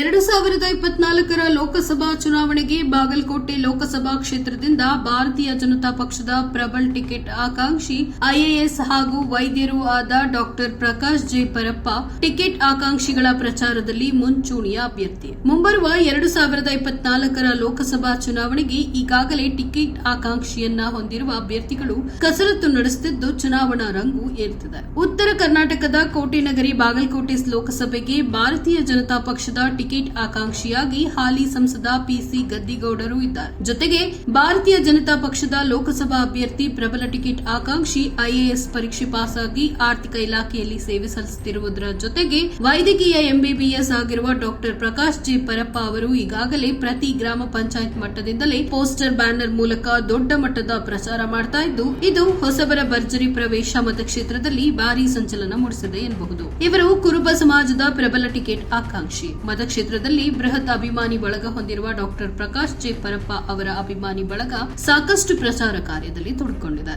ಎರಡು ಸಾವಿರದ ಇಪ್ಪತ್ನಾಲ್ಕರ ಲೋಕಸಭಾ ಚುನಾವಣೆಗೆ ಬಾಗಲಕೋಟೆ ಲೋಕಸಭಾ ಕ್ಷೇತ್ರದಿಂದ ಭಾರತೀಯ ಜನತಾ ಪಕ್ಷದ ಪ್ರಬಲ್ ಟಿಕೆಟ್ ಆಕಾಂಕ್ಷಿ ಐಎಎಸ್ ಹಾಗೂ ವೈದ್ಯರೂ ಆದ doctor Prakash J Parappa ticket ಆಕಾಂಕ್ಷಿಗಳ ಪ್ರಚಾರದಲ್ಲಿ ಮುಂಚೂಣಿಯ ಅಭ್ಯರ್ಥಿ. ಮುಂಬರುವ ಎರಡು ಸಾವಿರದ ಇಪ್ಪತ್ನಾಲ್ಕರ ಲೋಕಸಭಾ ಚುನಾವಣೆಗೆ ಈಗಾಗಲೇ ಟಿಕೆಟ್ ಆಕಾಂಕ್ಷಿಯನ್ನ ಹೊಂದಿರುವ ಅಭ್ಯರ್ಥಿಗಳು ಕಸರತ್ತು ನಡೆಸುತ್ತಿದ್ದು ಚುನಾವಣಾ ರಂಗು ಏರುತ್ತಿದೆ. ಉತ್ತರ ಕರ್ನಾಟಕದ ಕೋಟೆ ನಗರಿ ಬಾಗಲಕೋಟೆ ಲೋಕಸಭೆಗೆ ಭಾರತೀಯ ಜನತಾ ಪಕ್ಷದ ಟಿಕೆಟ್ ಆಕಾಂಕ್ಷಿಯಾಗಿ ಹಾಲಿ ಸಂಸದ ಪಿಸಿ ಗದ್ದಿಗೌಡರು ಇದ್ದಾರೆ. ಜೊತೆಗೆ ಭಾರತೀಯ ಜನತಾ ಪಕ್ಷದ ಲೋಕಸಭಾ ಅಭ್ಯರ್ಥಿ ಪ್ರಬಲ ಟಿಕೆಟ್ ಆಕಾಂಕ್ಷಿ ಐಎಎಸ್ ಪರೀಕ್ಷೆ ಪಾಸಾಗಿ ಆರ್ಥಿಕ ಇಲಾಖೆಯಲ್ಲಿ ಸೇವೆ ಸಲ್ಲಿಸುತ್ತಿರುವುದರ ಜೊತೆಗೆ ವೈದ್ಯಕೀಯ ಎಂಬಿಬಿಎಸ್ ಆಗಿರುವ ಡಾಕ್ಟರ್ ಪ್ರಕಾಶ್ ಜಿ. ಪರಪ್ಪ ಅವರು ಈಗಾಗಲೇ ಪ್ರತಿ ಗ್ರಾಮ ಪಂಚಾಯತ್ ಮಟ್ಟದಿಂದಲೇ ಪೋಸ್ಟರ್ ಬ್ಯಾನರ್ ಮೂಲಕ ದೊಡ್ಡ ಮಟ್ಟದ ಪ್ರಚಾರ ಮಾಡ್ತಾ ಇದ್ದು, ಇದು ಹೊಸಬರ ಭರ್ಜರಿ ಪ್ರವೇಶ ಮತಕ್ಷೇತ್ರದಲ್ಲಿ ಭಾರೀ ಸಂಚಲನ ಮೂಡಿಸಿದೆ ಎನ್ನಬಹುದು. ಇವರು ಕುರುಬ ಸಮಾಜದ ಪ್ರಬಲ ಟಿಕೆಟ್ ಆಕಾಂಕ್ಷಿ. ಮತಕ್ಷೇತ್ರದಲ್ಲಿ ಬೃಹತ್ ಅಭಿಮಾನಿ ಬಳಗ ಹೊಂದಿರುವ ಡಾಕ್ಟರ್ ಪ್ರಕಾಶ್ ಜೆ ಪರಪ್ಪ ಅವರ ಅಭಿಮಾನಿ ಬಳಗ ಸಾಕಷ್ಟು ಪ್ರಚಾರ ಕಾರ್ಯದಲ್ಲಿ ತೊಡಕೊಂಡಿದೆ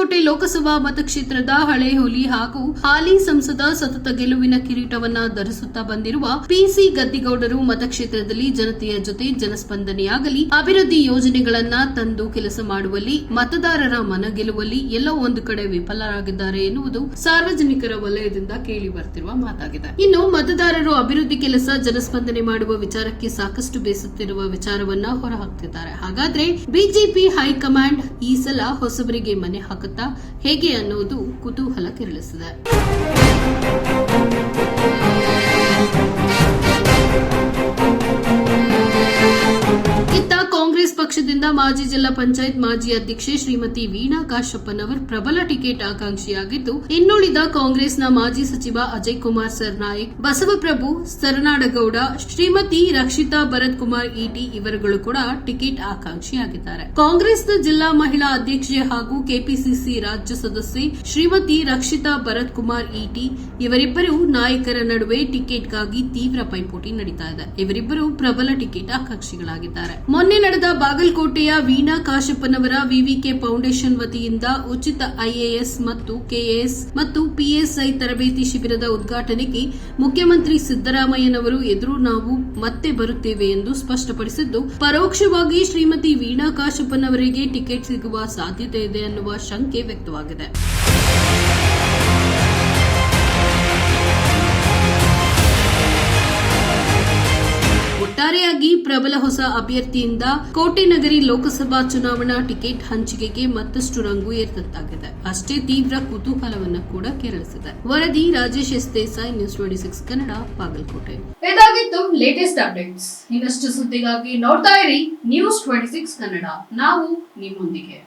ಬಾಗಲಕೋಟೆ ಲೋಕಸಭಾ ಮತಕ್ಷೇತ್ರದ ಹಳೆ ಹುಲಿ ಹಾಗೂ ಹಾಲಿ ಸಂಸದ ಸತತ ಗೆಲುವಿನ ಕಿರೀಟವನ್ನ ಧರಿಸುತ್ತಾ ಬಂದಿರುವ ಪಿಸಿ ಗದ್ದಿಗೌಡರು ಮತಕ್ಷೇತ್ರದಲ್ಲಿ ಜನತೆಯ ಜೊತೆ ಜನಸ್ಪಂದನೆಯಾಗಲಿ, ಅಭಿವೃದ್ಧಿ ಯೋಜನೆಗಳನ್ನ ತಂದು ಕೆಲಸ ಮಾಡುವಲ್ಲಿ, ಮತದಾರರ ಮನ ಗೆಲ್ಲುವಲ್ಲಿ ಎಲ್ಲೋ ಒಂದು ಕಡೆ ವಿಫಲರಾಗಿದ್ದಾರೆ ಎನ್ನುವುದು ಸಾರ್ವಜನಿಕರ ವಲಯದಿಂದ ಕೇಳಿ ಬರ್ತಿರುವ ಮಾತಾಗಿದೆ. ಇನ್ನು ಮತದಾರರು ಅಭಿವೃದ್ಧಿ ಕೆಲಸ ಜನಸ್ಪಂದನೆ ಮಾಡುವ ವಿಚಾರಕ್ಕೆ ಸಾಕಷ್ಟು ಬೇಸುತ್ತಿರುವ ವಿಚಾರವನ್ನ ಹೊರಹಾಕ್ತಿದ್ದಾರೆ. ಹಾಗಾದ್ರೆ ಬಿಜೆಪಿ ಹೈಕಮಾಂಡ್ ಈ ಸಲ ಹೊಸಬರಿಗೆ ಮನೆ ಹಾಕುತ್ತಾ ಹೇಗೆ ಅನ್ನೋದು ಕುತೂಹಲ ಕೆರಳಿಸಿದೆ ಕಾಂಗ್ರೆಸ್ ಪಕ್ಷದಿಂದ ಮಾಜಿ ಜಿಲ್ಲಾ ಪಂಚಾಯತ್ ಮಾಜಿ ಅಧ್ಯಕ್ಷೆ ಶ್ರೀಮತಿ ವೀಣಾ ಕಾಶಪ್ಪನವರ್ ಪ್ರಬಲ ಟಿಕೆಟ್ ಆಕಾಂಕ್ಷಿಯಾಗಿದ್ದು, ಇನ್ನುಳಿದ ಕಾಂಗ್ರೆಸ್ನ ಮಾಜಿ ಸಚಿವ ಅಜಯ್ ಕುಮಾರ್ ಸರ್ನಾಯಕ್, ಬಸವಪ್ರಭು ಸರನಾಡಗೌಡ, ಶ್ರೀಮತಿ ರಕ್ಷಿತಾ ಭರತ್ ಕುಮಾರ್ ಇಟಿ ಇವರುಗಳು ಕೂಡ ಟಿಕೆಟ್ ಆಕಾಂಕ್ಷಿಯಾಗಿದ್ದಾರೆ. ಕಾಂಗ್ರೆಸ್ನ ಜಿಲ್ಲಾ ಮಹಿಳಾ ಅಧ್ಯಕ್ಷೆ ಹಾಗೂ ಕೆಪಿಸಿಸಿ ರಾಜ್ಯ ಸದಸ್ಯೆ ಶ್ರೀಮತಿ ರಕ್ಷಿತಾ ಭರತ್ ಕುಮಾರ್ ಇಟಿ ಇವರಿಬ್ಬರು ನಾಯಕರ ನಡುವೆ ಟಿಕೆಟ್ಗಾಗಿ ತೀವ್ರ ಪೈಪೋಟಿ ನಡೀತಾ ಇದೆ. ಇವರಿಬ್ಬರು ಪ್ರಬಲ ಟಿಕೆಟ್ ಆಕಾಂಕ್ಷಿಗಳಾಗಿದ್ದಾರೆ. ಮೊನ್ನೆ ನಡೆದ ಬಾಗಲಕೋಟೆಯ ವೀಣಾ ಕಾಶಪ್ಪನವರ ವಿವಿಕೆ ಫೌಂಡೇಶನ್ ವತಿಯಿಂದ ಉಚಿತ ಐಎಎಸ್ ಮತ್ತು ಕೆಎಎಸ್ ಮತ್ತು ಪಿಎಸ್ಐ ತರಬೇತಿ ಶಿಬಿರದ ಉದ್ಘಾಟನೆಗೆ ಮುಖ್ಯಮಂತ್ರಿ ಸಿದ್ದರಾಮಯ್ಯನವರು ಎದುರು ನಾವು ಮತ್ತೆ ಬರುತ್ತೇವೆ ಎಂದು ಸ್ಪಷ್ಟಪಡಿಸಿದ್ದು, ಪರೋಕ್ಷವಾಗಿ ಶ್ರೀಮತಿ ವೀಣಾ ಕಾಶಪ್ಪನವರಿಗೆ ಟಿಕೆಟ್ ಸಿಗುವ ಸಾಧ್ಯತೆ ಇದೆ ಅನ್ನುವ ಶಂಕೆ ವ್ಯಕ್ತವಾಗಿದೆ. ಪ್ರಬಲ ಹೊಸ ಅಭ್ಯರ್ಥಿಯಿಂದ ಕೋಟೆನಗರಿ ಲೋಕಸಭಾ ಚುನಾವಣಾ ಟಿಕೆಟ್ ಹಂಚಿಕೆಗೆ ಮತ್ತಷ್ಟು ರಂಗು ಏರ್ದಂತಾಗಿದೆ. ಅಷ್ಟೇ ತೀವ್ರ ಕುತೂಹಲವನ್ನ ಕೂಡ ಕೆರಳಿಸಿದೆ. ವರದಿ Rajesh S Desai news twenty six Kannada, Bagalkote. ಇದಾಗಿತ್ತು ಲೇಟೆಸ್ಟ್ ಅಪ್ಡೇಟ್ಸ್ ಇನ್ನಷ್ಟು ಸುದ್ದಿಗಾಗಿ ನೋಡ್ತಾ ಇರಿ ನ್ಯೂಸ್ ಟ್ವೆಂಟಿ ಸಿಕ್ಸ್ ಕನ್ನಡ. ನಾವು ನಿಮ್ಮೊಂದಿಗೆ.